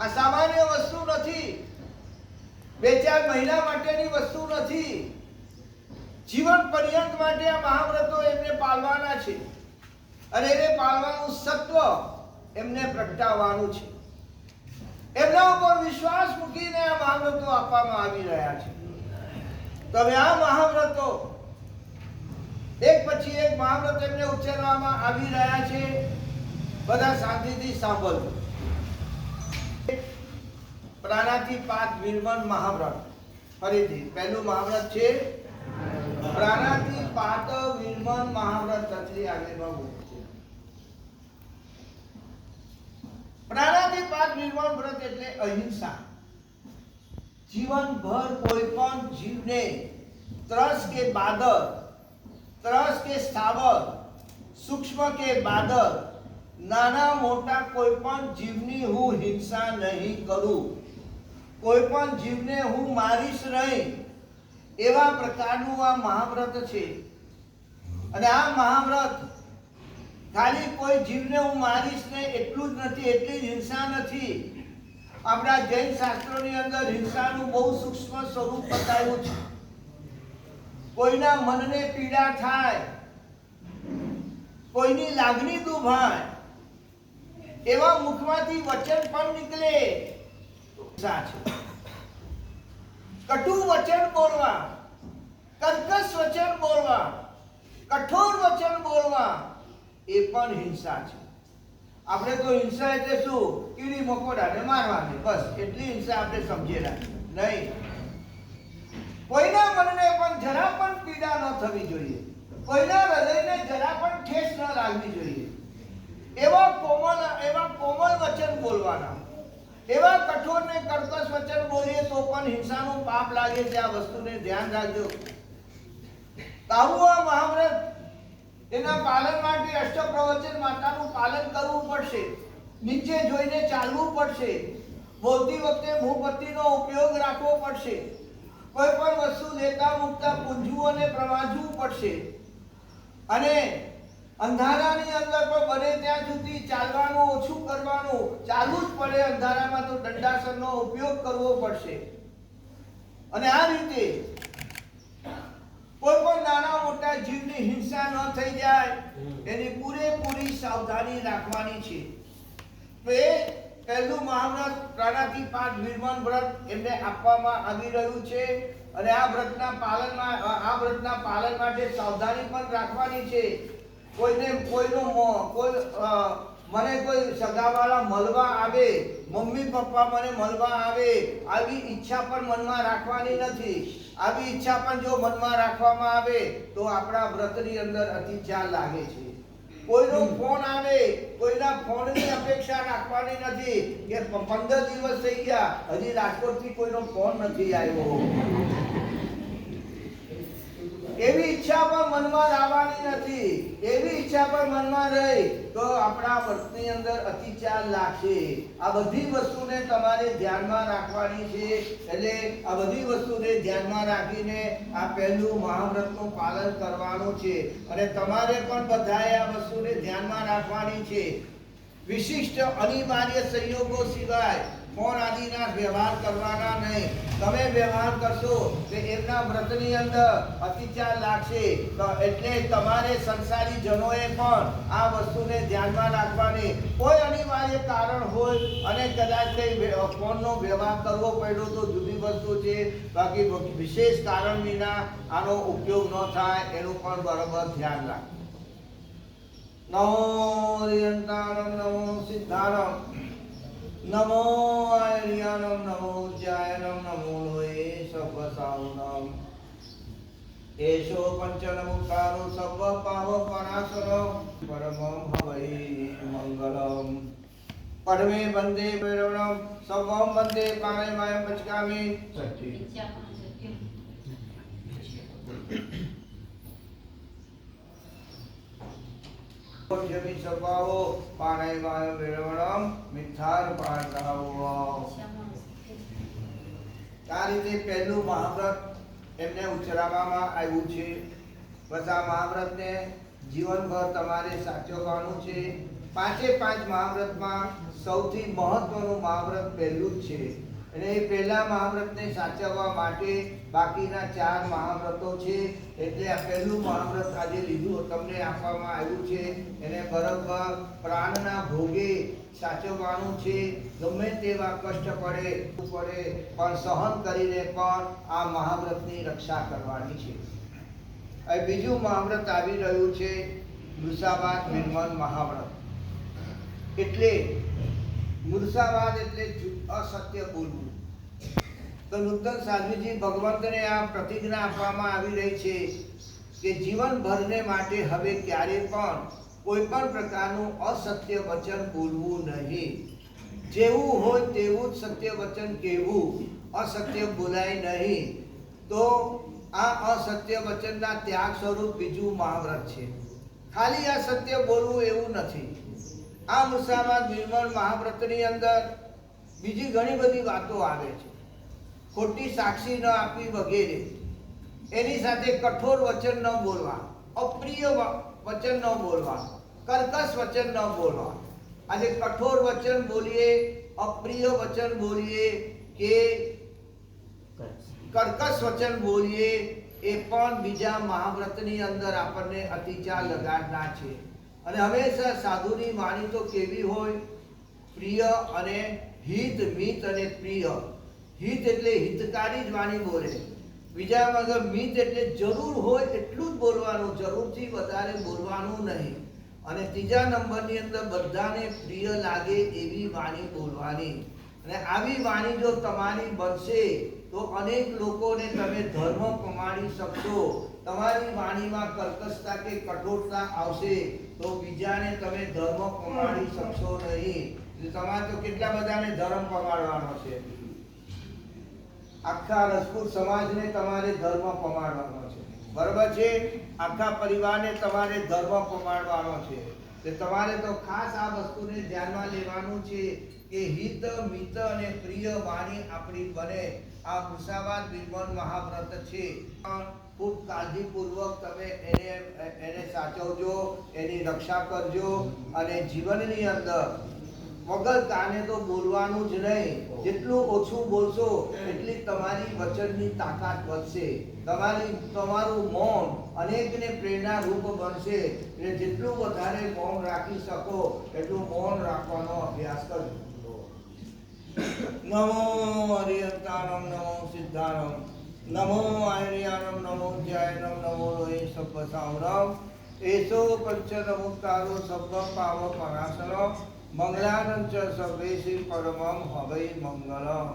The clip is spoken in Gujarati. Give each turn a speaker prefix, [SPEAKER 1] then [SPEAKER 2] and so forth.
[SPEAKER 1] આ સામાન્ય વસ્તુ નથી. બે ચાર મહિના માટેની વસ્તુ નથી. જીવન પર્યંત માટે આ મહાવ્રતો એમને પાળવાના છે. અને એને પાળવાનું સત્વ એમને પ્રગટાવવાનું છે. એમના ઉપર વિશ્વાસ મૂકીને આ મહાવ્રતો આપવામાં આવી રહ્યા છે. તો હવે આ મહાવ્રતો એક પછી એક મહાવ્રત એમને ઉચ્ચારવામાં આવી રહ્યા છે. બધા શાંતિથી સાંભળજો પાંચ વિરમન મહાવ્રત. ફરીથી, પહેલું મહાવ્રત છે? પ્રાણાતિપાત વિરમન મહાવ્રત. તત્રી આગળમાં બોલે છે. પાંચ વિરમન વ્રત એટલે અહિંસા. જીવનભર કોઈ પણ જીવને ત્રસ કે બાદર, ત્રસ કે સ્થાવર સૂક્ષ્મ કે બાદર, નાના મોટા કોઈ પણ જીવની હું હિંસા નહીં કરું. કોઈ પણ જીવને હું મારીશ નહીં. એવા પ્રકારનું આ મહાવ્રત છે. અને આ મહાવ્રત ખાલી કોઈ જીવને હું મારીશ નહીં એટલું જ નથી, એટલી જ હિંસા નથી. આપણા જૈન શાસ્ત્રોની અંદર હિંસાનું બહુ સૂક્ષ્મ સ્વરૂપ બતાવ્યું છે. કોઈના મનને પીડા થાય, કોઈની લાગણી દુભાય, એવા મુખમાંથી વચન પણ નીકળે. છે કટુ વચન બોલવા. કર્કશ વચન બોલવા. કઠોર વચન બોલવા. એ પણ હિંસા છે. આપણે તો હિંસા એટલે શું? કીડી મકોડાને મારવાની. બસ, એટલી હિંસા આપણે સમજેલા નહીં. કોઈના મનને પણ જરા પણ પીડા ન થવી જોઈએ. કોઈના હૃદયને જરા પણ ઠેસ ન લાગવી જોઈએ. એવા કોમલ એવા કોમલ વચન બોલવાના. એવા કઠોર ને વચન બોલીએ તો પણ હિંસાનું પાપ લાગે છે. આ વસ્તુને ધ્યાન રાખજો. તાવું આ મહાવ્રત એના પાલન માટે અષ્ટ પ્રવચન માતાનું પાલન કરવું પડશે. નીચે જોઈને ચાલવું પડશે. બોલતી વખતે મોમબત્તીનો ઉપયોગ રાખવો પડશે. કોઈ પણ વસ્તુ લેતા મૂકતા પૂંજવું અને પ્રવાજવું પડશે. અને અંધારાની અંદર પણ બને ત્યાં સુધી ચાલવાનું ઓછું કરવાનું ચાલવું જ પડે અંધારામાં તો દંડાસનનો ઉપયોગ કરવો પડશે. અને આ રીતે કોઈ પણ નાના મોટા જીવની હિંસા ન થઈ જાય એની પૂરેપૂરી સાવધાની રાખવાની છે. તો એ પહેલું મહાવ્રત પ્રાણાથી પાંચ નિર્માણ વ્રત એમને આપવામાં આવી રહ્યું છે. અને આ વ્રતના પાલનમાં આ વ્રતના પાલન માટે સાવધાની પણ રાખવાની છે. કોઈને કોઈનું કોઈ મને કોઈ સગાવાળા મળવા આવે મમ્મી પપ્પા મને મળવા આવે આવી ઈચ્છા પણ મનમાં રાખવાની નથી. આવી ઈચ્છા પણ જો મનમાં રાખવામાં આવે તો આપણા વ્રતની અંદર અતિચાર લાગે છે. કોઈનો ફોન આવે કોઈના ફોનની અપેક્ષા રાખવાની નથી કે પંદર દિવસ થઈ ગયા હજી રાજકોટથી કોઈનો ફોન નથી આવ્યો. એવી ઈચ્છા પણ મનમાં લાવવાની નથી. એવી ઈચ્છા પણ મનમાં રહી તો આપણા વર્ષની અંદર અતિચાર લાગશે. આ બધી વસ્તુને તમારે ધ્યાનમાં રાખવાની છે. એટલે આ બધી વસ્તુને ધ્યાનમાં રાખીને આ પહેલું મહાવ્રતનું પાલન કરવાનું છે. અને તમારે પણ બધાએ આ વસ્તુને ધ્યાનમાં રાખવાની છે. વિશિષ્ટ અનિવાર્ય સંયોગો સિવાય ફોન આદિના વ્યવહાર કરવાના નહીં. તમે વ્યવહાર કરશો તો એમના વ્રતની અંદર અતિચાર લાગશે. તો એટલે તમારે સંસારી જનોએ પણ આ વસ્તુને ધ્યાનમાં રાખવાની. કોઈ અનિવાર્ય કારણ હોય અને કદાચ કંઈ ફોનનો વ્યવહાર કરવો પડ્યો તો જુદી વસ્તુ છે. બાકી વિશેષ કારણ વિના આનો ઉપયોગ ન થાય, એનું પણ બરોબર ધ્યાન રાખો નમો રિયંતાણમ નમો સિદ્ધાણમ નમો આયર્યાણમ નમો ઉજ્જાયનમ નમો લોહે સર્વસાવનમ એશો પંચનમુખારો સર્વ પાવ પરાશરો પરમં હવૈ મંગલમ પરમે વંદે પ્રેરણમ સર્વમ વંદે પાણે વાયમ પચકામી સચ્ચી આ રીતે પહેલું મહાવ્રત એમને ઉચ્ચારવામાં આવ્યું છે. બધા મહાવ્રતને જીવનભર તમારે સાચવવાનું છે. પાંચે પાંચ મહાવ્રતમાં સૌથી મહત્વનું મહાવ્રત પહેલું જ છે. અને એ પહેલા મહાવ્રતને સાચવવા માટે બાકીના ચાર મહાવ્રતો છે, એટલે આ પહેલું મહાવ્રત આજે લીધું, તમને આપવામાં આવ્યું છે. એને બરાબર પ્રાણના ભોગે સાચવવાનું છે. ગમે તેવા કષ્ટ પડે પડે, પણ સહન કરીને પણ આ મહાવ્રતની રક્ષા કરવાની છે. હવે બીજું મહાવ્રત આવી રહ્યું છે મૃષાવાદ નિર્મલ મહાવ્રત. એટલે મૂર્છાવાદ એટલે અસત્ય બોલવું. તો નૂતન સાધુજી ભગવંતને આ પ્રતિજ્ઞા આપવામાં આવી રહી છે કે જીવનભરને માટે હવે ક્યારે પણ કોઈ પણ પ્રકારનું અસત્ય વચન બોલવું નહીં. જેવું હોય તેવું જ સત્ય વચન કહેવું. અસત્ય બોલાય નહીં. તો આ અસત્ય વચનના ત્યાગ સ્વરૂપ બીજું મહાવ્રત છે. ખાલી આ સત્ય બોલવું એવું નથી. આ મુસામાં નિર્મળ મહાવ્રતની અંદર બીજી ઘણી બધી વાતો આવે છે. ખોટી સાક્ષી ન આપવી વગેરે. એની સાથે કઠોર વચન ન બોલવા, અપ્રિય વચન ન બોલવા, કર્કશ વચન ન બોલવા. આજે કઠોર વચન બોલીએ, અપ્રિય વચન બોલીએ કે કર્કશ વચન બોલીએ, એ પણ બીજા મહાવ્રતની અંદર આપણને અતિચાર લગાડના છે. અને હંમેશા સાધુની વાણી તો કેવી હોય? પ્રિય અને હિત, મિત અને પ્રિય. હિત એટલે હિતકારી જ વાણી બોલે. બીજા વગર મિત એટલે જરૂર હોય એટલું જ બોલવાનું, જરૂરથી વધારે બોલવાનું નહીં. અને ત્રીજા નંબરની અંદર બધાને પ્રિય લાગે એવી વાણી બોલવાની. અને આવી વાણી જો તમારી બનશે, તો અનેક લોકોને તમે ધર્મ કમાડી શકશો. તમારી વાણીમાં કર્કશતા કે કઠોરતા આવશે, તો બીજાને તમે ધર્મ કમાડી શકશો નહીં. તમારે તો કેટલા બધાને ધર્મ પમાડવાનો છે? આખા રજપૂત સમાજને તમારે ધર્મ કમાડવાનો છે. બરાબર છે? આખા પરિવારને તમારે ધર્મ પમાડવાનો છે. તમારે તો ખાસ આ વસ્તુને ધ્યાનમાં લેવાનું છે. કે હિત, મિત અને પ્રિય વાણી આપણી બને. આ મુસાવાદ નિર્મળ મહાવ્રત છે. ખૂબ કાળજીપૂર્વક તમે એને એને સાચવજો, એની રક્ષા કરજો અને જીવનની અંદર વગર કાને તો બોલવાનું જ નહીં. જેટલું ઓછું બોલશો, એટલી તમારી વચનની તાકાત વધશે. તમારી, તમારું મૌન અનેકને પ્રેરણા રૂપ બનશે. એટલે જેટલું વધારે મૌન રાખી શકો, એટલું મૌન રાખવાનો અભ્યાસ કરજો. નમો હરિયતારમ નમો સિદ્ધારમ નમો આર્યારમ નમો ધ્યાયનમ નમો લોહી સભ્ય સાવરમ એસો પંચનમુક્તારો સભ્ય પાવ પરાશરમ મંગલાનંચ શ્રી પરમમ હવે મંગલમ